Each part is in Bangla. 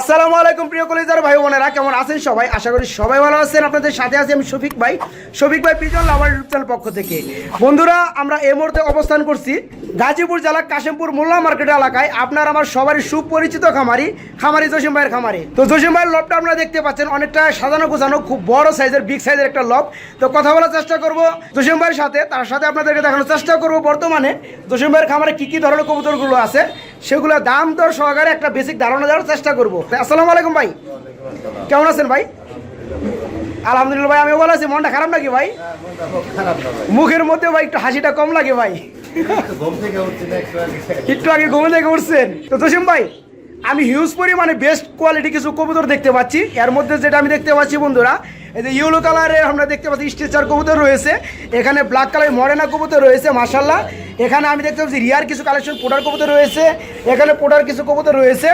আসসালামু আলাইকুম প্রিয় কলেজার ভাই বোনেরা, কেমন আছেন সবাই? আশা করি সবাই ভালো আছেন। আপনাদের সাথে আছি আমি শফিক ভাই। শফিক ভাই পিজন লাভার চ্যানেল পক্ষ থেকে। বন্ধুরা, আমরা এই মুহূর্তে অবস্থান করছি গাজীপুর জেলার কাশিমপুর মোল্লা মার্কেট এলাকায়। আপনার আমার সবারই সুপরিচিত খামারি খামারি জসিম ভাইয়ের খামারি। তো জসিম ভাইয়ের লবটা আপনারা দেখতে পাচ্ছেন, অনেকটা সাজানো গোছানো, খুব বড় সাইজের বিগ সাইজের একটা লব। তো কথা বলার চেষ্টা করব জসিম ভাইয়ের সাথে, তার সাথে আপনাদেরকে দেখানোর চেষ্টা করব বর্তমানে। জসিম ভাইয়ের খামারে কী কী ধরনের কবুতরগুলো আছে সেগুলো দাম দর সহকারে একটা বেসিক ধারণা দেওয়ার চেষ্টা করব। আসসালামু আলাইকুম ভাই। কেমন আছেন ভাই? আলহামদুলিল্লাহ ভাই আমি ভালো আছি। মনটা খারাপ নাকি ভাই? মুখের মধ্যে ভাই একটু হাসিটা কম লাগে ভাই। একটু আগে ঘুমে থেকে উঠছেন। তো জসিম ভাই, আমি হিউজ পরিমাণে বেস্ট কোয়ালিটি কিছু কবুতর দেখতে পাচ্ছি। এর মধ্যে যেটা আমি দেখতে পাচ্ছি বন্ধুরা এই যে ইয়েলো কালারের আমরা দেখতে পাচ্ছি স্ট্রেচার কবুতর রয়েছে। এখানে ব্ল্যাক কালারের মরেনা কবুতর রয়েছে মাসাল্লাহ এখানে আমি দেখতে পাচ্ছি রিয়ার কিছু কালেকশন পোটার কবুতর রয়েছে। এখানে পোটার কিছু কবুতর রয়েছে।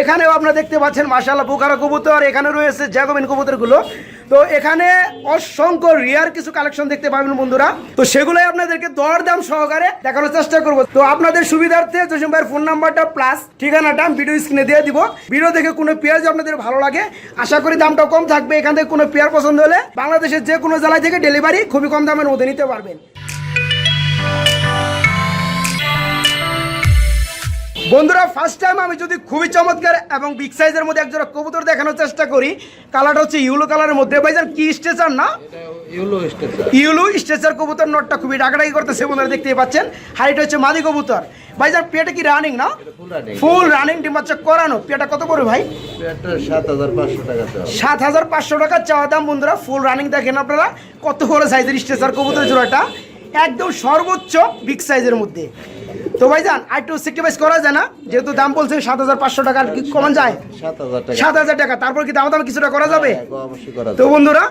এখানেও আপনারা দেখতে পাচ্ছেন মার্শাল্লাহ বুখারা কবুতর, এখানে রয়েছে জ্যাগোমিন কবুতরগুলো। তো এখানে অসংখ্য রিয়ার কিছু কালেকশন দেখতে পাবেন বন্ধুরা। তো সেগুলোই আপনাদেরকে দর দাম সহকারে দেখানোর চেষ্টা করব। তো আপনাদের সুবিধার্থে জসিম ভাইয়ের ফোন নাম্বারটা প্লাস ঠিকানাটা ভিডিও স্ক্রিনে দিয়ে দিব। ভিডিও দেখে কোনো পেয়ার যদি আপনাদের ভালো লাগে, আশা করি দামটা কম থাকবে। এখান থেকে কোনো পেয়ার পছন্দ হলে বাংলাদেশের যে কোনো জেলায় থেকে ডেলিভারি খুবই কম দামের মধ্যে নিতে পারবেন। বন্ধুরা ফার্স্ট টাইম আমি যদি খুবই চমৎকার এবং বিগ সাইজের মধ্যে একজোড়া কবুতর দেখানোর চেষ্টা করি কালারটা হচ্ছে ইউলো কালারের মধ্যে। ভাইজান কি স্টেচার না? ইউলো স্টেচার কবুতর নটটা খুবই ডাকাডাকি করতেছে বন্ধুরা দেখতেই পাচ্ছেন। হাইট হচ্ছে মাদি কবুতর। ভাইজান পেটে কি রানিং না? ফুল রানিং ফুল রানিং ডিম বাচ্চা করানো। পেটা কত করে ভাই? একটা সাত হাজার পাঁচশো টাকা তো সাত হাজার পাঁচশো টাকা চাওয়া দাম বন্ধুরা। ফুল রানিং দেখেন আপনারা। কত বড় সাইজের স্টেচার কবুতর জোড়াটা? একদম সর্বোচ্চ বিগ সাইজের মধ্যে। তো ভাইজান আর একটু সেক্রিফাইস করা যায় না? যেহেতু দাম বলছেন সাত হাজার পাঁচশো টাকা কি কমান যায়? সাত হাজার টাকা। তারপর কি দাম দাম কিছুটা করা যাবে? হ্যাঁ, করা তো বন্ধুরা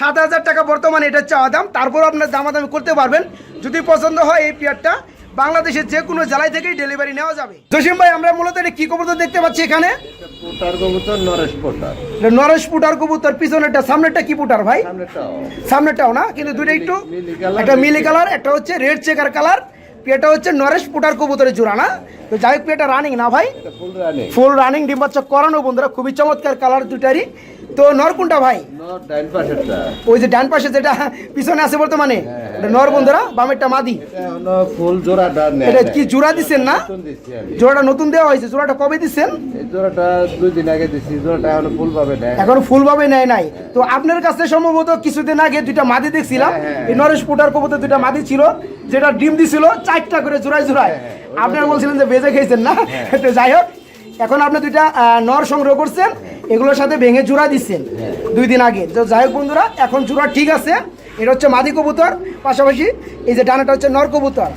সাত হাজার টাকা বর্তমানে এটা চাওয়া দাম তারপর আপনার দামাদামি করতে পারবেন। যদি পছন্দ হয় এই পেয়ারটা বাংলাদেশের যে কোনো জেলায় থেকেই ডেলিভারি নেওয়া যাবে। জসিম ভাই আমরা মূলত এটা কি কবুতর দেখতে পাচ্ছি এখানে? Norwich pouter. এটা নরেশ পুটার কবুতর পিছনেরটা সামনেরটা কি পুটার ভাই? সামনেটাও সামনেটাও না? কিন্তু দুইটা একটু একটা মিলি কালার একটা হচ্ছে রেড চেকার কালার পেটা হচ্ছে নরেশ পুটার কবুতরের জোড়া না? তো যাই হোক পেটা রানিং না ভাই। ফুল রানিং ডিম বাচ্চা করানো বন্ধুরা খুবই চমৎকার কালার দুটারই তো নর কোনটা ভাই? ওই যে ডান পাশে যেটা পিছনে আছে বর্তমানে? এটা নর বন্ধুরা বামেরটা মাদি। ফুল জোড়াটা এটা কি জোড়া দিচ্ছেন না? জোড়াটা নতুন দেওয়া হয়েছে জোড়াটা কবে দিচ্ছেন জোড়াটা দুই দিন আগে দিচ্ছি জোড়াটা এখনও ফুল পাবে না এখন ফুলভাবে নেয় নাই। তো আপনার কাছে সম্ভবত কিছুদিন আগে দুইটা মাদি দেখছিলাম। হ্যাঁ, হ্যাঁ। এই নরেশ পুটার কবুতর দুইটা মাদি ছিল যেটা ডিম দিছিল চারটা করে জোড়ায় জোড়ায়। হ্যাঁ, আপনারা বলছিলেন যে বেজে খেয়েছেন না? তো যাই হোক এখন আপনি দুইটা নর সংগ্রহ করছেন। এগুলোর সাথে ভেঙে জোড়া দিচ্ছেন হ্যাঁ। দুই দিন আগে। তো যাই হোক বন্ধুরা এখন জোড়া ঠিক আছে। এটা হচ্ছে মাদি কবুতর পাশাপাশি এই যে ডানাটা হচ্ছে নর কবুতর।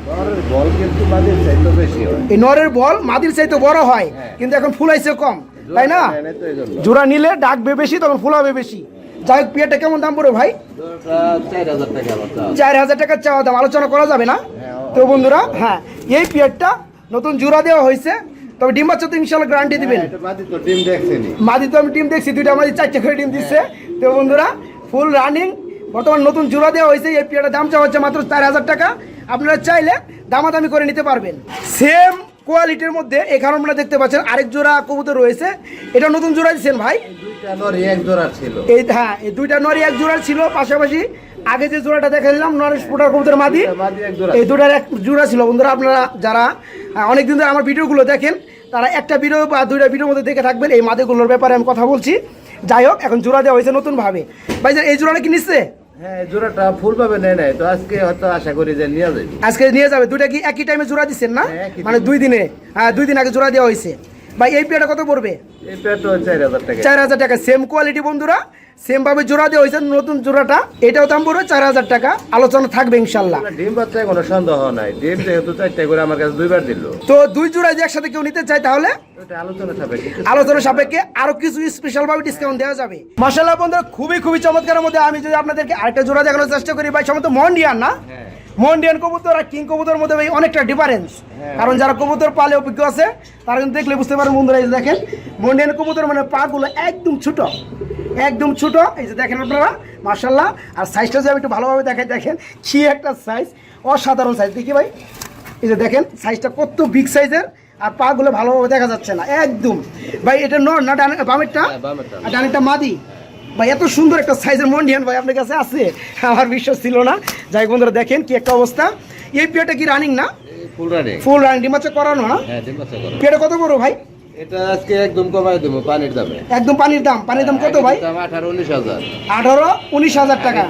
এই নরের বল মাদির চাইতে বড় হয় হ্যাঁ। কিন্তু এখন ফুলাইছে কম তাই না? জোড়া নিলে ডাকবে বেশি তখন ফুলাবে বেশি। যাই হোক পিয়াটা কেমন দাম পড়বে ভাই? হাজার। চার হাজার টাকার চাওয়া দাম আলোচনা করা যাবে না? হ্যাঁ, তো বন্ধুরা হ্যাঁ এই পিয়ারটা নতুন জোড়া দেওয়া হয়েছে। তবে ডিম বাচ্চা তো ইনশাল্লাহ গ্যারান্টি দিবেন। হ্যাঁ, ডিম মাদি তো আমি টিম দেখছি দুইটা মাদি চারটে করে ডিম দিচ্ছে। তো বন্ধুরা ফুল রানিং বর্তমান নতুন জোড়া দেওয়া হয়েছে এই পিয়ারটার দাম চাওয়া হচ্ছে মাত্র চার হাজার টাকা। আপনারা চাইলে দামাদামি করে নিতে পারবেন। সেম কোয়ালিটির মধ্যে এখানে আপনারা দেখতে পাচ্ছেন আরেক জোড়া কবুতর রয়েছে। এটা নতুন জোড়া দিচ্ছেন ভাই? এক জোড়া এই হ্যাঁ এই দুইটা নরি এক জোড়া ছিল পাশাপাশি আগে যে জোড়াটা দেখালাম নরেশ ফুটার কবুতর মাদি। এই দুটার এক জোড়া ছিল। বন্ধুরা আপনারা যারা অনেক দিন ধরে আমার ভিডিওগুলো দেখেন তারা একটা ভিডিও বা দুইটা ভিডিওর মধ্যে দেখে থাকবেন। এই মাদেগুলোর ব্যাপারে আমি কথা বলছি। যাই হোক এখন জোড়া দেওয়া হয়েছে নতুন ভাবে ভাই এই জোড়াটা কি নিচ্ছে? হ্যাঁ জোড়াটা ফুল পাবে নেয় নাই। তো আজকে হয়তো আশা করি যে নিয়ে যাবে। আজকে নিয়ে যাবে। দুইটা কি একই টাইমে জোড়া দিচ্ছেন না? হ্যাঁ, মানে দুই দিনে। হ্যাঁ দুই দিন আগে জোড়া দেওয়া হয়েছে। ভাই এই পেয়ারটা কত পড়বে? এই পেটও চার হাজার টাকা। চার হাজার টাকা। সেম কোয়ালিটি বন্ধুরা। সেম ভাবে জোড়া দেওয়া হয়েছে নতুন জোড়াটা। এটাও দাম পড়বে চার হাজার টাকা। আলোচনা থাকবে ইনশাল্লাহ। ডিম বাচ্চায় কোনো সন্দেহ নাই। ডিম যেহেতু চারটা করে আমার কাছে দুইবার দিল। তো দুই জোড়া যদি একসাথে কেউ নিতে চায় তাহলে? আলোচনা সাপেক্ষে। আরও কিছু স্পেশাল ভাবে ডিসকাউন্ট দেওয়া যাবে। মাসাল্লাহ বন্ধুরা খুবই খুবই চমৎকারের মধ্যে আমি যদি আপনাদেরকে আরেকটা জোড়া দেখানোর চেষ্টা করি ভাই সম্ভবত মন না? হ্যাঁ। মন্ডিয়ান কবুতর আর কিং কবুতর মধ্যে ভাই অনেকটা ডিফারেন্স হ্যাঁ। কারণ যারা কবুতর পালে অভিজ্ঞ আছে তারা কিন্তু দেখলে বুঝতে পারেন বন্ধুরা এই যে দেখেন মন্ডিয়ান কবুতর মানে পা গুলো একদম ছোট একদম ছোট। এই যে দেখেন আপনারা মার্শাল্লাহ আর সাইজটা যদি আমি একটু ভালোভাবে দেখাই দেখেন কি একটা সাইজ অসাধারণ সাইজ দেখি ভাই এই যে দেখেন সাইজটা কত বিগ সাইজের আর পা গুলো ভালোভাবে দেখা যাচ্ছে না একদম। ভাই এটা নর না ডান বামেরটা? হ্যাঁ, ডানেরটা মাদি? ভাই এত সুন্দর একটা সাইজের মন্ডিয়ান ভাই আপনার কাছে আছে? আমার বিশ্বাস ছিল না। যাই বন্ধুরা দেখেন কি একটা অবস্থা। এই পেয়ারটা কি রানিং না? ফুল রানিং ফুল রানিং ডিমাচে করানো না হ্যাঁ বাচ্চা করো পেয়ারটা কত বড় ভাই? এটা আজকে একদম কমাই দেবো পানির দামে। একদম পানির দাম। পানির দাম কত ভাই? দাম আঠারো উনিশ হাজার। আঠারো উনিশ হাজার টাকা।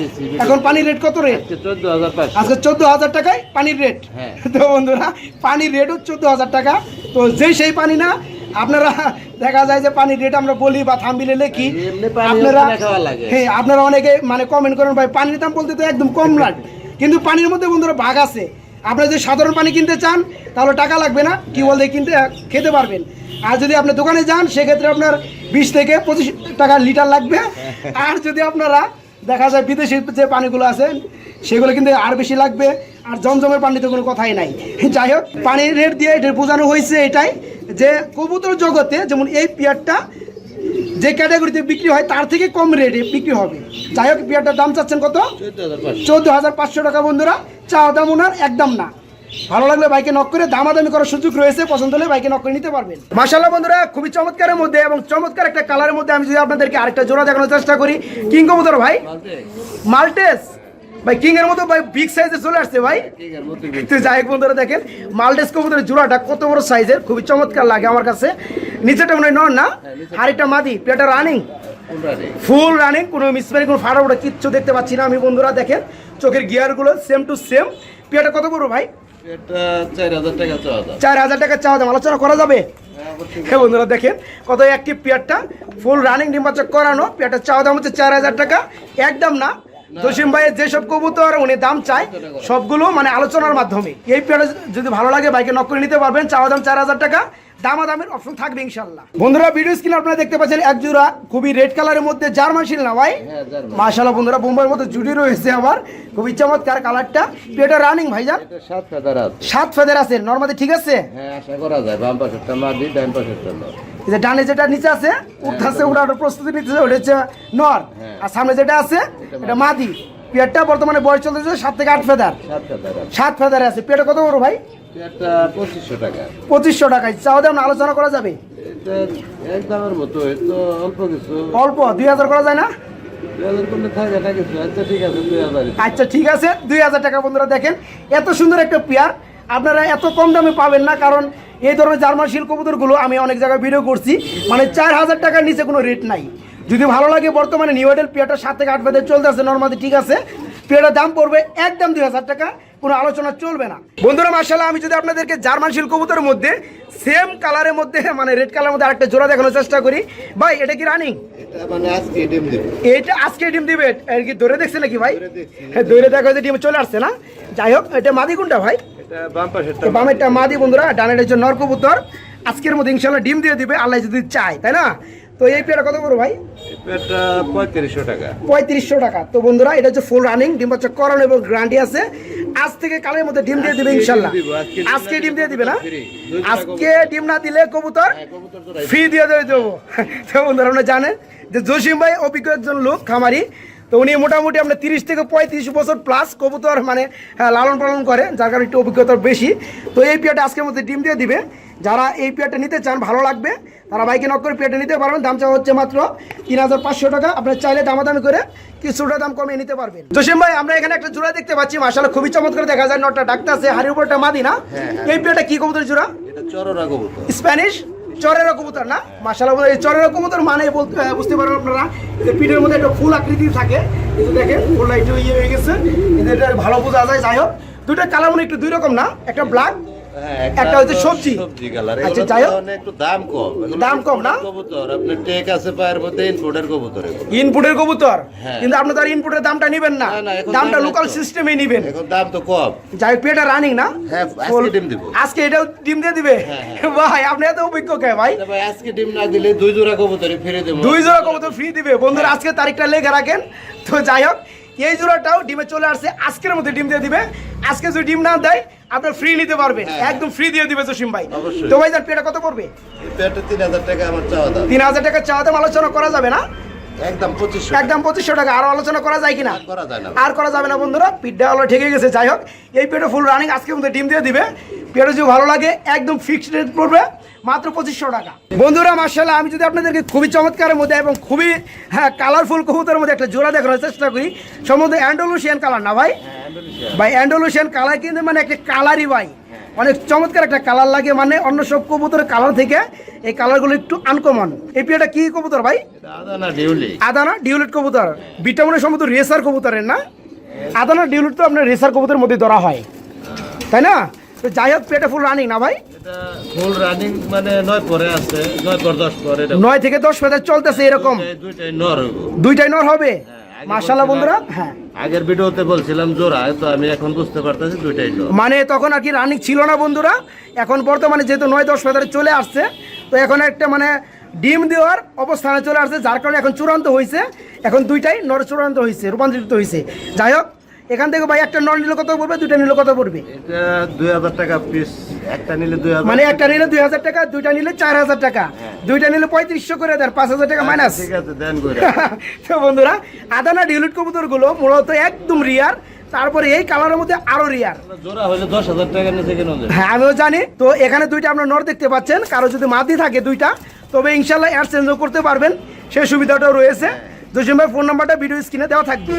এখন পানির রেট কত রেট চোদ্দ হাজার আজকে চোদ্দ হাজার টাকায় পানির রেট হ্যাঁ। তো বন্ধুরা পানির রেটও চোদ্দ হাজার টাকা। তো যেই সেই পানি না আপনারা দেখা যায় যে পানির রেট আমরা বলি বা থামবিলে লিখি আপনারা। হ্যাঁ আপনারা অনেকে মানে কমেন্ট করেন ভাই পানির দাম বলতে তো একদম কম লাগে। কিন্তু পানির মধ্যে বন্ধুরা ভাগ আছে। আপনারা যদি সাধারণ পানি কিনতে চান তাহলে টাকা লাগবে না কি বলতে কিনতে খেতে পারবেন। আর যদি আপনি দোকানে যান সেক্ষেত্রে আপনার বিশ থেকে পঁচিশ টাকা লিটার লাগবে। আর যদি আপনারা দেখা যায় বিদেশি যে পানিগুলো আছে সেগুলো কিন্তু আর বেশি লাগবে। আর জমজমের পানিতে কোনো কথাই নাই। যাই হোক পানির রেট দিয়ে এটা বোঝানো হয়েছে এটাই। যে কবুতর জগতে যেমন এই পেয়ারটা যে ক্যাটাগরিতে বিক্রি হয় তার থেকে কম রেটে বিক্রি হবে। যাই হোক পেয়ারটার দাম চাচ্ছেন কত? চোদ্দ হাজার পাঁচশো। টাকা বন্ধুরা চা দাম ওনার একদম না। ভালো লাগলে বাইকে নক করে দামাদামি করার সুযোগ রয়েছে পছন্দ হলে বাইকে নক করে নিতে পারবেন। মাশাল্লাহ বন্ধুরা খুবই চমৎকারের মধ্যে এবং চমৎকার একটা কালারের মধ্যে আমি যদি আপনাদেরকে আরেকটা জোড়া দেখানোর চেষ্টা করি। কিং কবুতর ভাই? মাল্টেস ভাই কিং এর মতো ভাই বিগ সাইজে চলে আসছে ভাই। তো যাই বন্ধুরা দেখেন মাল্টেস কবুতরের জোড়াটা কত বড় সাইজের খুবই চমৎকার লাগে আমার কাছে। নিচেটা মনে হয় নন না? হাড়িটা মাদি পেটা রানিং ফুল রানিং কোনো মিসমারি কোনো ফাটা ফোটা কিচ্ছু দেখতে পাচ্ছি না আমি বন্ধুরা দেখেন। চোখের গিয়ারগুলো সেম টু সেম পেয়ারটা কত করব ভাই? চার হাজার টাকা চাওয়া দাম। আলোচনা করা যাবে? হ্যাঁ বন্ধুরা দেখেন কত অ্যাক্টিভ পেয়ারটা ফুল রানিং ডিম্বাচক করানো পেয়ারটা চাওয়া দাম হচ্ছে চার হাজার টাকা। একদম না জসিম ভাইয়ের যেসব কবুতর উনি দাম চায় সবগুলো মানে আলোচনার মাধ্যমে। এই পেয়ারে যদি ভালো লাগে বাইকে নক করে নিতে পারবেন। চাওয়া দাম চার হাজার টাকা। দামাদামের অপশন থাকবে ইনশাল্লাহ বন্ধুরা ভিডিও স্ক্রিন আপনারা দেখতে পাচ্ছেন এক জোড়া খুবই রেড কালারের মধ্যে জার্মান শিল না ভাই? হ্যাঁ মাশাল্লাহ বন্ধুরা বোম্বাইয়ের মতো জুড়ি রয়েছে আমার খুবই চমৎকার কালারটা পেটা রানিং ভাইজান। এটা সাত হাজার আছে। সাত ফেদের আছে। নর্মাদি ঠিক আছে? হ্যাঁ আশা করা যায়। বাম পাশেরটা মাদি ডান যে ডানে যেটা নিচে আছে উঠাছে উঠানোর প্রস্তুতি নিতেছে ওটা হচ্ছে নর। হ্যাঁ। আর সামনে যেটা আছে এটা মাদি পেটটা বর্তমানে বয়স চলতেছে সাত থেকে আট ফেদার। সাত ফেদারে আছে। পেটে কত বড় ভাই? পঁচিশশো টাকা। পঁচিশশো টাকায়। চাও দাম আলোচনা করা যাবে? মতো অল্প কিছু। অল্প? দুই হাজার করা যায় না? আচ্ছা ঠিক আছে দুই হাজার। আচ্ছা ঠিক আছে। দুই হাজার টাকা বন্ধুরা দেখেন এত সুন্দর একটা পেয়ার। আপনারা এত কম দামে পাবেন না কারণ এই ধরনের জার্মান শিল কবুতরগুলো আমি অনেক জায়গায় ভিডিও করছি। মানে চার হাজার টাকার নিচে কোনো রেট নাই। যদি ভালো লাগে বর্তমানে নিউ এডেল পেয়ারটা সাত থেকে আট বেদের চলতে আছে নর্মালি ঠিক আছে। পেয়ারটার দাম পড়বে একদম দুই হাজার টাকা কোনো আলোচনা চলবে না। বন্ধুরা মার্শাল্লাহ আমি যদি আপনাদেরকে জার্মান শিল কবুতরের মধ্যে সেম কালারের মধ্যে মানে রেড কালারের মধ্যে আরেকটা জোড়া দেখানোর চেষ্টা করি। ভাই এটা কি রানিং এটা মানে আজকে ডিম দেবে। এটা আজকে ডিম দিবে। আর কি ধরে দেখছে নাকি ভাই? হ্যাঁ ধরে দেখা হয়েছে ডিম চলে আসছে না। যাই হোক এটা মাদি কোনটা ভাই? এটা বাম পাশেরটা বামেরটা মাদি বন্ধুরা ডানের হচ্ছে নর কবুতর। আজকের মধ্যে ইনশাল্লাহ ডিম দিয়ে দিবে আল্লাহ যদি চায় তাই না? তো এই পেয়ারা কত বড় ভাই? পঁয়ত্রিশশো টাকা। পঁয়ত্রিশশো টাকা। তো বন্ধুরা এটা হচ্ছে ফুল রানিং ডিম হচ্ছে করানো এবং গ্যারান্টি আছে। আজ থেকে কালের মধ্যে ডিম দিয়ে দিবে ইনশাল্লাহ। আজকে ডিম দিয়ে দিবে না? আজকে ডিম না দিলে কবুতর হ্যাঁ, কবুতর জোড়াই। ফ্রি দিয়ে দেবে দেবো। তো বন্ধুরা আপনারা জানেন যে জসিম ভাই অভিজ্ঞ একজন লোক খামারি। তো উনি মোটামুটি আপনার তিরিশ থেকে পঁয়ত্রিশ বছর প্লাস কবুতর মানে হ্যাঁ, লালন পালন করে যার কারণে একটু অভিজ্ঞতা বেশি। তো এই পেয়ারটা আজকের মধ্যে ডিম দিয়ে দিবে। যারা এই পেয়ারটা নিতে চান ভালো লাগবে। তারা বাইকে নক করে পেয়ারটা নিতে পারবেন। দাম চাওয়া হচ্ছে মাত্র তিন হাজার পাঁচশো টাকা। আপনার চাইলে দামাদামি করে কিছুটা দাম কমিয়ে নিতে পারবেন। জসিম ভাই আমরা এখানে একটা জোড়া দেখতে পাচ্ছি। মাসালা খুবই চমৎকার দেখা যায়। নটা ডাক্তার আছে হাড়ির উপরটা মাদি না? এই পেয়ারটা কি কবুতর জোড়া? স্প্যানিশ? চরের কবুতর না? এই চরের কবুতর মানে বলতে বুঝতে পারবেন আপনারা। যে পিঠের মধ্যে একটা ফুল আকৃতি থাকে। কিন্তু দেখেন ফুলটা একটু ইয়ে হয়ে গেছে। এটা ভালো বোঝা যায়। যাই হোক দুটো কালার মনে একটু দুই রকম না? একটা ব্ল্যাক হ্যাঁ, একটা হচ্ছে সবজি। সবজি কালার। আচ্ছা, যাই হোক। একটু দাম কম। দাম কম না? কবুতর। আপনার টেক আছে পায়ের মধ্যে ইনপোর্টের কবুতর ইনপুটের কবুতর? হ্যাঁ। কিন্তু আপনি তার ইনপুটের দামটা নেবেন না। দামটা লোকাল সিস্টেমে নেবেন। এখন দাম তো কম। যাই হোক পেটা রানিং না? হ্যাঁ, আজকে ডিম দিব। আজকে এটাও ডিম দিয়ে দিবে? হ্যাঁ, ভাই আপনি এত অভিজ্ঞ কে ভাই? ভাই আজকে ডিম না দিলে দুই জোড়া কবুতরই ফিরে দেবো। দুই জোড়া কবুতর ফ্রি দিবে। বন্ধুরা আজকে তারিখটা লেখা রাখেন। তো যাই হোক এই জোড়াটাও ডিমে চলে আসছে। আজকের মধ্যে ডিম দিয়ে দিবে। আজকে যদি ডিম না দেয় আপনার ফ্রি নিতে পারবেন একদম ফ্রি দিয়ে দিবে জসিম ভাই। তো ভাই তার পেটা কত পড়বে? পেটে তিন হাজার টাকা আমার চাওয়া দাম। তিন হাজার টাকা চাওয়া দাম আলোচনা করা যাবে না? একদম পঁচিশশো একদম পঁচিশশো টাকা। আরও আলোচনা করা যায় কিনা? আর করা আর করা যাবে না বন্ধুরা পিঠটা হলো ঠেকে গেছে। যাই হোক এই পেটে ফুল রানিং আজকে মধ্যে ডিম দিয়ে দিবে। পেটে যদি ভালো লাগে একদম ফিক্সড রেট পড়বে। মাত্র পঁচিশশো টাকা। বন্ধুরা মার্শাল্লাহ আমি যদি আপনাদেরকে খুবই চমৎকারের মধ্যে এবং খুবই হ্যাঁ কালারফুল কবুতরের মধ্যে একটা জোড়া দেখানোর চেষ্টা করি সম্বন্ধে অ্যান্ডোলুশিয়ান কালার না ভাই? ভাই অ্যান্ডোলুশিয়ান কালার কিন্তু মানে একটা কালারই ভাই। অনেক চমৎকার একটা কালার লাগে মানে অন্য সব কবুতরের কালার থেকে এই কালারগুলো একটু আনকমন এই পিয়াটা কি কবুতর ভাই? আদানা ডিউলি। আদানা ডিউলিট কবুতর। বিটামনের সম্ভবত রেসার কবুতরের না? আদানা ডিউলিট তো আপনার রেসার কবুতরের মধ্যে ধরা হয়। তাই না? তো যাই হোক পেটে ফুল রানিং না ভাই? ফুল রানিং মানে নয় পরে আছে নয় পর দশ পরে নয় থেকে দশ ফেদার চলতেছে এরকম। দুইটাই- নর দুইটাই নর হবে? আগে মার্শাল্লাহ বন্ধুরা হ্যাঁ। আগের ভিডিওতে বলছিলাম জোড়া তো আমি এখন বুঝতে পারতেছি দুইটাই মানে তখন আর কি রানিং ছিল না বন্ধুরা এখন বর্তমানে যেহেতু নয় দশ ফেদারে চলে আসছে তো এখন একটা মানে ডিম দেওয়ার অবস্থানে চলে আসছে যার কারণে এখন চূড়ান্ত হয়েছে এখন দুইটাই নর চূড়ান্ত হয়েছে রূপান্তরিত হয়েছে যাই হোক এখান থেকে ভাই একটা নল নিলে কত পড়বে দুইটা নিলে কত পড়বে? এটা দুই হাজার টাকা পিস একটা নিলে দুই হাজার মানে একটা নিলে দুই হাজার টাকা দুইটা নিলে চার হাজার টাকা। দুইটা নিলে পঁয়ত্রিশশো করে দেন পাঁচ হাজার টাকা মাইনাস ঠিক আছে দেন করে। তো বন্ধুরা আদানা ডিউলিট কবুতরগুলো মূলত একদম রিয়ার তারপরে এই কালারের মধ্যে আরও রিয়ার জোড়া হলে দশ হাজার টাকা নিচে কেন হ্যাঁ আমিও জানি। তো এখানে দুইটা আপনার নর দেখতে পাচ্ছেন কারও যদি মাদি থাকে দুইটা তবে ইনশাল্লাহ এয়ার চেঞ্জও করতে পারবেন। সেই সুবিধাটাও রয়েছে। দুশো ভাই ফোন নাম্বারটা ভিডিও স্ক্রিনে দেওয়া থাকবে।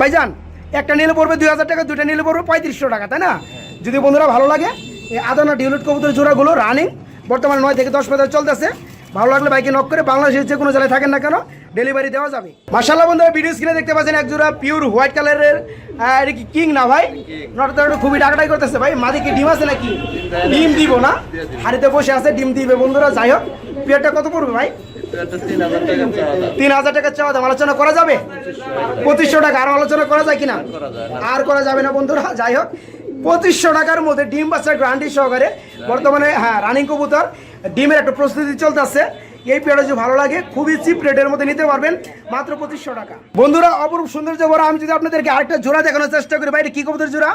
ভাইজান একটা নিলে পড়বে দুই হাজার টাকা, দুইটা নিলে পড়বে পঁয়ত্রিশশো টাকা, তাই না? যদি বন্ধুরা ভালো লাগে, এই আদানা ডিউলিট কবুতর জোড়াগুলো রানিং বর্তমানে নয় থেকে দশ পর্যন্ত চলতেছে। ভালো লাগলে বাইকে নক করে বাংলাদেশের যে কোনো জেলায় থাকেন না কেন ডেলিভারি দেওয়া যাবে। মার্শাল্লাহ বন্ধুরা ভিডিও স্ক্রিনে দেখতে পাচ্ছেন এক জোড়া পিওর হোয়াইট কালারের এটা কি কিং না ভাই? নটা খুবই ডাকাটাই করতেছে ভাই। মাদি কি ডিম আছে নাকি? ডিম দিব না। হাড়িতে বসে আছে, ডিম দিবে বন্ধুরা। যাই হোক, পিয়ারটা কত পড়বে ভাই? তিন হাজার টাকা চাওয়া দাম। আলোচনা করা যাবে? পঁচিশশো টাকা। আর আলোচনা করা যায় কিনা? আর করা যাবে না বন্ধুরা, যাই হোক। পঁচিশশো টাকার মধ্যে ডিম বাচ্চার গ্রান্টি সহকারে বর্তমানে হ্যাঁ রানিং কবুতর, ডিমের একটা প্রস্তুতি চলতেছে। এই পেয়ারটা যদি ভালো লাগে খুবই চিপ রেটের মধ্যে নিতে পারবেন মাত্র পঁচিশশো টাকা। বন্ধুরা অপরূপ সৌন্দর্য বড় আমি যদি আপনাদেরকে আরেকটা জোড়া দেখানোর চেষ্টা করি এটা কি কবুতর জোড়া।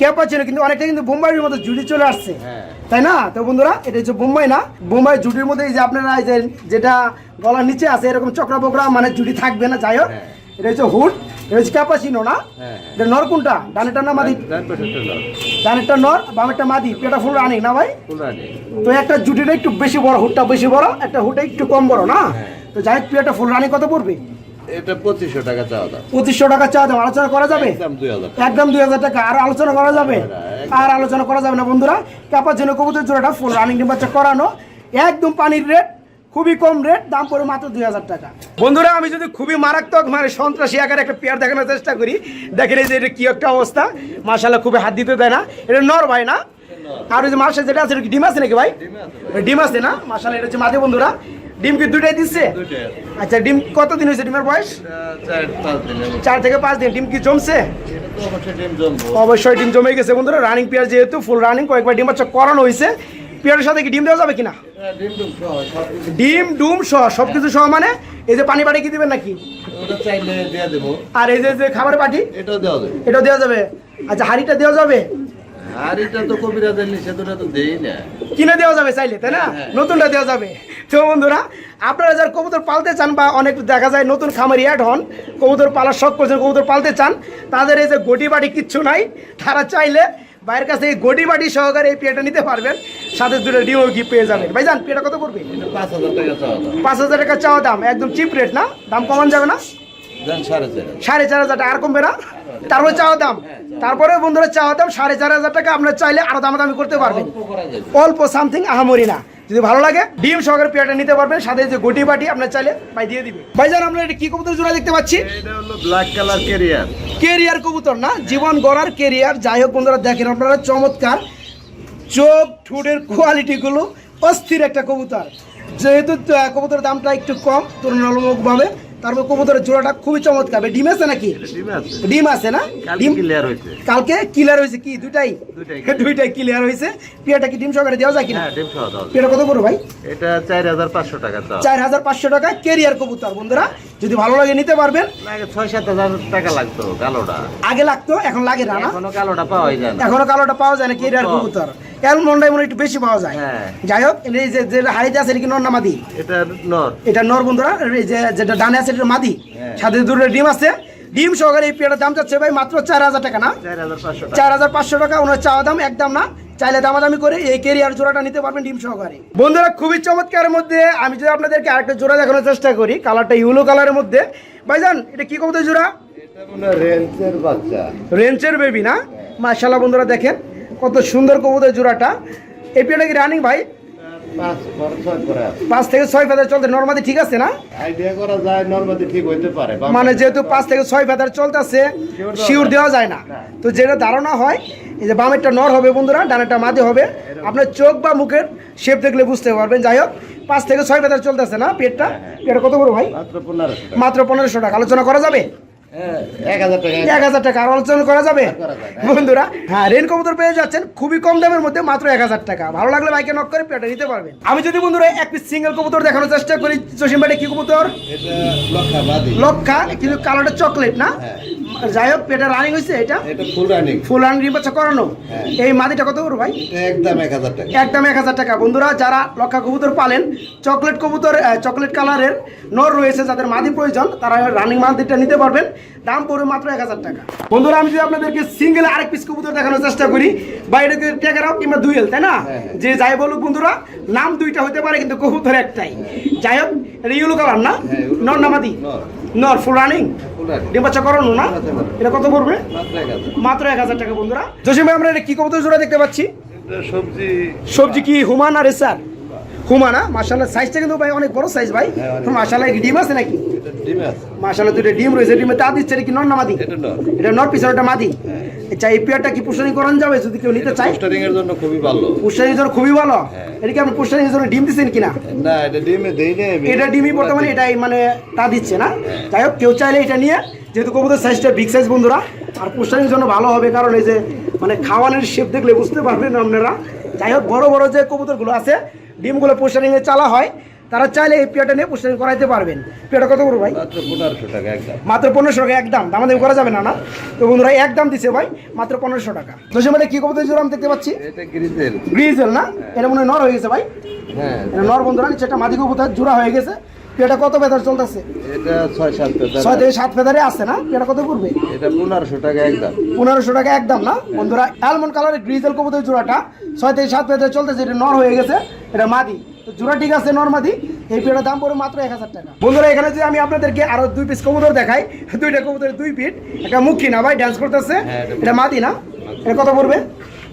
ক্যাপা ছিল কিন্তু অনেকটা কিন্তু বোম্বাইয়ের মতো জুড়ি চলে আসছে। হ্যাঁ। তাই না? তো বন্ধুরা এটা হচ্ছে বোম্বাই না? বোম্বাই জুটির মধ্যে এই যে আপনারা এই যে যেটা গলার নিচে আছে এরকম চক্রা বকরা মানে জুটি থাকবে না যাই হোক। হ্যাঁ। এটা হচ্ছে হুড। হচ্ছে ক্যাপাচিনো না? হ্যাঁ। এটা নর কোনটা? ডানেরটা না মাদি। ডানেরটা নর বামেরটা মাদি পেটা ফুল রানিং না ভাই। তো একটা জুটিটা একটু বেশি বড় হুডটা বেশি বড় একটা হুডটা একটু কম বড় না? হ্যাঁ। তো যাই পেটা ফুল রানিং কত পড়বে? এটা পঁচিশশো টাকা চাওয়া দাম। পঁচিশশো টাকা চাওয়া দাম। আলোচনা করা যাবে? একদম দুই হাজার একদম দুই হাজার টাকা। আর আলোচনা করা যাবে? আর আলোচনা করা যাবে না বন্ধুরা। কাপার জন্য কবুতর জোড়াটা ফুল রানিং বাচ্চা করানো। একদম পানির রেট খুবই কম রেট দাম পড়ে মাত্র দুই হাজার টাকা। বন্ধুরা আমি যদি খুবই মারাত্মক মানে সন্ত্রাসী আকারে একটা পেয়ার দেখানোর চেষ্টা করি দেখেন এই যে এটা কি একটা অবস্থা। মার্শাল্লাহ খুবই হাত দিতে দেয় না। এটা নর ভাই না? আর ওই যে মার্শাল যেটা আছে ডিম আছে নাকি ভাই? ডিম আছে না? মার্শাল এটা হচ্ছে মাঝে বন্ধুরা। ডিম কি দুইটাই দিচ্ছে? আচ্ছা ডিম কতদিন হয়েছে ডিমের বয়স? চার থেকে পাঁচ দিন। ডিম কি জমছে? অবশ্যই ডিম অবশ্যই ডিম জমে গেছে বন্ধুরা। রানিং পেয়ার যেহেতু ফুল রানিং কয়েকবার ডিম বাচ্চা করানো হয়েছে। পেয়ারের সাথে কি ডিম দেওয়া যাবে কিনা? হ্যাঁ, ডিম ডুম সহ সব কিছু। সহ মানে এই যে পানি পানি কি দিবেন নাকি? আর এই যে খাবার পাটি এটাও দেওয়া যাবে। এটাও দেওয়া যাবে? আচ্ছা হাড়িটা দেওয়া যাবে? আর তো কবিরাজের নিষেধ ওটা তো দেই না। কিনে দেওয়া যাবে চাইলে তাই না? হ্যাঁ। নতুনটা দেওয়া যাবে। তো বন্ধুরা আপনারা যারা কবুতর পালতে চান বা অনেক দেখা যায় নতুন খামারি অ্যাড হন কবুতর পালার শখ করছেন কবুতর পালতে চান তাদের এই যে গটি বাটি কিচ্ছু নাই। তারা চাইলে বাইরের কাছে এই গড়ি বাটি সহকারে এই পেয়েটা নিতে পারবেন। সাথে দুটো ডিও কি পেয়ে যাবেন। ভাই যান পেয়েটা কত করবে? পাঁচ হাজার টাকা চাওয়া দাম। একদম চিপ রেট না? দাম কমান যাবে না? সাড়ে চার হাজার। টাকা। আর কমবে না? তারপরে চাওয়া দাম। তারপরে বন্ধুরা চাওয়া দাম সাড়ে চার হাজার টাকা। আপনার চাইলে আরও দামাদামি করতে পারবেন। অল্প সামথিং আহামরি না। যদি ভালো লাগে ডিম সহকারে পেয়ারটা নিতে পারবেন সাথে যে গুটি বাটি আপনার চাইলে ভাই দিয়ে দিবে। ভাইজান আমরা এটা কি কবুতর জোড়া দেখতে পাচ্ছি? এটা হলো ব্ল্যাক কালার কেরিয়ার কেরিয়ার কবুতর না জীবন গড়ার কেরিয়ার। যাই হোক বন্ধুরা দেখেন আপনারা চমৎকার। চোখ ঠুটের কোয়ালিটিগুলো অস্থির একটা কবুতর। যেহেতু কবুতরের দামটা একটু কম তুলনামূলকভাবে। তারপর কবুতরের জোড়াটা খুবই চমৎকার। ডিম আছে নাকি? ডিম আছে। না? ডিম ক্লিয়ার হয়েছে। কালকে ক্লিয়ার হয়েছে কি? দুইটাই। দুইটাই ক্লিয়ার হয়েছে। পিয়াটা কি ডিম সহকারে দেওয়া যায় কিনা? হ্যাঁ ডিম সহ দাও পিয়াটা কত করো ভাই? এটা চার হাজার পাঁচশো টাকা চার হাজার পাঁচশো টাকা কেরিয়ার কবুতর বন্ধুরা। যদি ভালো লাগে নিতে পারবেন। ছয় সাত হাজার টাকা লাগতো কালোটা। আগে লাগতো এখন লাগে না এখনও কালোটা পাওয়াই যায় না। এখনও কালোটা পাওয়া যায় না কেরিয়ার। কবুতর। অ্যালমন্ডাই মনে একটু বেশি পাওয়া যায়। হ্যাঁ। যাই হোক এই যে যে হাড়িতে আছে এটা কি নর না মাদি? এটা নর। এটা নর বন্ধুরা এই যে যেটা ডানে আছে এটা মাদি। হ্যাঁ। সাথে দুটো ডিম আছে ডিম সহকারে এই পেয়ারটার দাম চাচ্ছে ভাই মাত্র চার হাজার টাকা না? চার হাজার পাঁচশো টাকা। ওনার চাওয়া দাম একদম না। চাইলে দামাদামি করে এই কেরিয়ার জোড়াটা নিতে পারবেন ডিম সহকারে। বন্ধুরা খুবই চমৎকারের মধ্যে আমি যদি আপনাদেরকে আরেকটা জোড়া দেখানোর চেষ্টা করি কালারটা ইউলো কালারের মধ্যে। ভাইজান এটা কি কবুতর জোড়া? রেঞ্চের বাচ্চা। রেঞ্চের বেবি না? মাশাল্লাহ বন্ধুরা দেখেন। কত সুন্দর কবুতর জোড়াটা। এই পেয়ারটা কি রানিং ভাই? পাঁচ থেকে ছয় ফেদার চলতে নর্মাদি ঠিক আছে না? আইডিয়া করা যায় নর্মালি ঠিক হইতে পারে মানে যেহেতু পাঁচ থেকে ছয় ফেদার চলতেছে শিওর দেওয়া যায়। না। তো যেটা ধারণা হয় এই যে বামেরটা নর হবে বন্ধুরা ডানেরটা মাঝে হবে। আপনার চোখ বা মুখের শেপ দেখলে বুঝতে পারবেন। যাই হোক পাঁচ থেকে ছয় ফেদার চলতেছে না পেটটা? পেটটা কত বড় ভাই? মাত্র পনেরোশো টাকা। আলোচনা করা যাবে? হ্যাঁ, এক হাজার টাকা। আর আলোচনা করা যাবে? বন্ধুরা হ্যাঁ রেন কবুতর পেয়ে যাচ্ছেন খুবই কম দামের মধ্যে মাত্র এক হাজার টাকা। ভালো লাগলে বাইকে নক করে পেটে নিতে পারবেন। আমি যদি বন্ধুরা এক পিস সিঙ্গেল কবুতর দেখানোর চেষ্টা করি জসিম ভাই কি কবুতর? লক্ষা কিন্তু কালারটা চকলেট না? হ্যাঁ। যাই হোক পেটে রানিং হয়েছে এটা? এটা ফুল রানিং ফুল রানিং করানো? হ্যাঁ। এই মাদিটা কত করে ভাই? একদম এক হাজার টাকা। একদম এক হাজার টাকা। বন্ধুরা যারা লক্ষা কবুতর পালেন চকলেট কবুতর চকলেট কালারের নর রয়েছে যাদের মাদি প্রয়োজন তারা রানিং মাদিটা নিতে পারবেন। দাম পড়বে মাত্র এক হাজার টাকা। বন্ধুরা আমি যদি আপনাদেরকে সিঙ্গেল আরেক পিস কবুতর দেখানোর চেষ্টা করি বা এটাকে টেকারাও কিংবা দুইয়েল তাই না? হ্যাঁ। যে যাই বলুক বন্ধুরা নাম দুইটা হতে পারে কিন্তু কবুতর একটাই। যাই হোক এটা ইউলো কালার না? হ্যাঁ, নর না মাদি নর। ফুল রানিং ডিম বাচ্চা করানো না? এটা কত পড়বে? মাত্র এক হাজার। টাকা বন্ধুরা। জসিম ভাই আমরা এটা কি কবুতর জোড়া দেখতে পাচ্ছি? সবজি। সবজি কি হুমান আর এসার হুমানা মাশাল্লাহ সাইজটা কিন্তু ভাই অনেক বড় সাইজ ভাই। হ্যাঁ, অনেক। মাশাল্লাহ ডিম আছে নাকি? ডিম আছে। মাশাল্লাহ দুটো ডিম রয়েছে ডিমে তা দিচ্ছে এটা কি নর না মাদি? এটা নর। এটা নর পিছনে মাদি? হ্যাঁ। আচ্ছা এই পেয়ারটা কি পুষ্টানি করান যাবে যদি কেউ নিতে চায়? পোস্টারিং এর জন্য খুবই ভালো। জন্য খুবই ভালো? হ্যাঁ। এটা কি আপনি পুষ্টানির জন্য ডিম কিনা? না এটা ডিমে দেই না এটা ডিমই বর্তমানে এটাই মানে তা দিচ্ছে না। হ্যাঁ। যাই হোক কেউ চাইলে এটা নিয়ে যেহেতু কবুতর সাইজটা বিগ সাইজ বন্ধুরা আর পুষ্টানির জন্য ভালো হবে কারণ এই যে মানে খাওয়ানোর শেপ দেখলে বুঝতে পারবেন আপনারা। যাই হোক বড় বড় যে কবুতরগুলো আছে ডিমগুলো পুষ্টানিংয়ে চালা হয়। তারা চাইলে এই পেয়ারটা নিয়ে পুষ্টানিং করাইতে পারবেন। পেয়ারটা কত করব ভাই? মাত্র পনেরোশো টাকা একদম। মাত্র পনেরোশো টাকা একদম। দামাদামি করা যাবে না না? তো বন্ধুরা একদম দিছে ভাই মাত্র পনেরোশো টাকা। দোষে মানে কি কবুতর জোর আমি দেখতে পাচ্ছি? গ্রিজেল। না? এটা মনে হয় নর হয়ে গেছে ভাই? হ্যাঁ। নর বন্ধুরা নিচে একটা মাদি কবুতর জোড়া হয়ে গেছে। পেয়ারটা কত বেতার চলতেছে? এটা ছয় সাত ছয় টাকা থেকে সাত ফেদারে আছে না? এটা কত পড়বে এটা পনেরোশো টাকা একদম। পনেরোশো টাকা একদম না? বন্ধুরা অ্যালমন্ড কালারের গ্রিজেল কবুতর জোড়াটা ছয় থেকে সাত ফেদারে চলতেছে এটা নর হয়ে গেছে এটা মাদি। তো জোড়া ঠিক আছে নর মাদি এই পেয়ারের দাম পড়বে মাত্র এক হাজার টাকা। বন্ধুরা এখানে যে আমি আপনাদেরকে আরও দুই পিস কবুতর দেখাই দুইটা কবুতরের দুই পিঠ একটা মুখী না ভাই ডান্স করতেছে হ্যাঁ, এটা মাদি না? এটা কত পড়বে?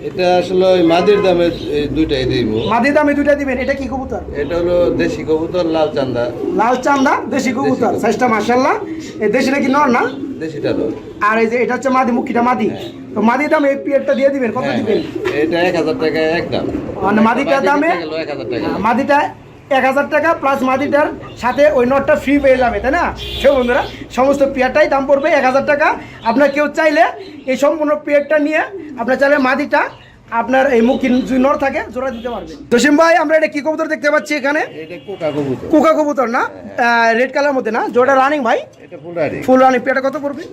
এটা আসলে ওই মাদির দামে দুইটাই দিব। মাদি দামে দুইটা দিবেন এটা কি কবুতর? এটা হলো দেশি কবুতর লাল চান্দা। লাল চান্দা দেশি কবুতর। সাইজটা মার্শাল্লাহ এই দেশিটা কি নর না? দেশিটা নয় আর এই যে এটা হচ্ছে মাদি মুখিটা মাদি। তো মাদি দাম এই পিয়ারটা দিয়ে দিবেন কত হ্যাঁ, দিবেন? এটা এক হাজার টাকা একদম মানে মাদিটার দামে টাকা। মাদিটা এক হাজার টাকা প্লাস মাদিটার সাথে ওই নটটা ফ্রি পেয়ে যাবে তাই না? সে বন্ধুরা সমস্ত পেয়ারটাই দাম পড়বে এক হাজার টাকা। আপনার কেউ চাইলে এই সম্পূর্ণ পেয়ারটা নিয়ে আপনার চাইলে মাদিটা আপনার এই মুখী যদি নর থাকে জোড়া দিতে পারবেন জসিম ভাই আমরা এটা কি কবুতর দেখতে পাচ্ছি এখানে? কোকা কবুতর। কুকা কবুতর না? রেড কালার মধ্যে না? জোড়া রানিং ভাই? ফুল রানিং পেয়ারটা কত পড়বে?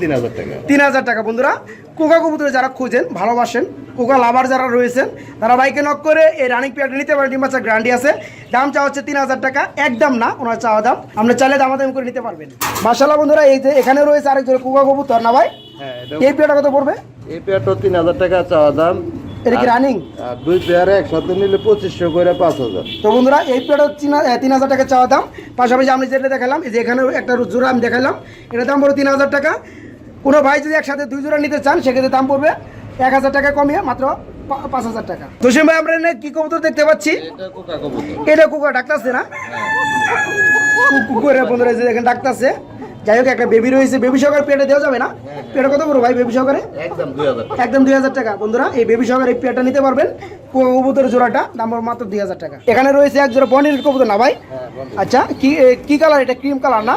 তিন হাজার টাকা। তিন হাজার টাকা বন্ধুরা। কোকা কবুতরে যারা খুঁজেন ভালোবাসেন কোকা লাভার যারা রয়েছেন তারা বাইকে নক করে এই রানিং পেয়ারটা নিতে পারেন। ডিম বাচ্চা গ্রান্ডি আছে। দাম চাওয়া হচ্ছে তিন হাজার টাকা। একদম না ওনার চাওয়া দাম। আপনি চাইলে দামাদামি করে নিতে পারবেন। মাসাল্লাহ বন্ধুরা এই যে এখানে রয়েছে আরেকজন কোকা কবুতর না ভাই? হ্যাঁ এই পেয়ারটা কত পড়বে? এই পেয়ারটা তিন হাজার টাকা চাওয়া দাম। এটা কি রানিং দুই পেয়ারে একসাথে নিলে পঁচিশশো করে পাঁচ হাজার। তো বন্ধুরা এই পেয়ারটা তিন হাজার টাকা চাওয়া দাম। পাশাপাশি আমি যেটা দেখালাম যে এখানে একটা জোড়া আমি দেখালাম এটার দাম পড়বে তিন হাজার টাকা। কোনো ভাই যদি একসাথে দুই জোড়া নিতে চান সেক্ষেত্রে দাম পড়বে এক হাজার টাকা কমিয়ে মাত্র পাঁচ হাজার টাকা। তুষিম ভাই আমরা এখানে কি কবুতর দেখতে পাচ্ছি? এটা কোকা কবুতর। এটা কুকুর ডাক্তারছে না? কুকুরের বন্ধুরা এই যে এখানে ডাক্তারছে যাই হোক একটা বেবি রয়েছে। বেবি সহকারে পেটে দেওয়া যাবে না? পেটে কত বড় ভাই বেবি সহকারে একদম দুই হাজার টাকা। একদম দুই হাজার টাকা। বন্ধুরা এই বেবি সহকারে এই পেয়ারটা নিতে পারবেন। কবুতরের জোড়াটা দাম মাত্র দুই হাজার টাকা। এখানে রয়েছে এক জোড়া বনির কবুতর না ভাই? হ্যাঁ আচ্ছা কি কি কালার এটা ক্রিম কালার না?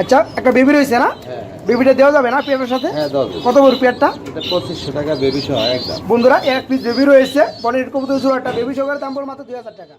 আচ্ছা একটা বেবি রয়েছে না? হ্যাঁ, বেবিটা দেওয়া যাবে না পেয়ারের সাথে? হ্যাঁ কত বড় পেয়ারটা পঁচিশশো টাকা বেবি সহ বন্ধুরা এক পিস বেবি রয়েছে। বনির কবুতর জোড়াটা বেবি সহকারে দাম মাত্র দুই হাজার টাকা।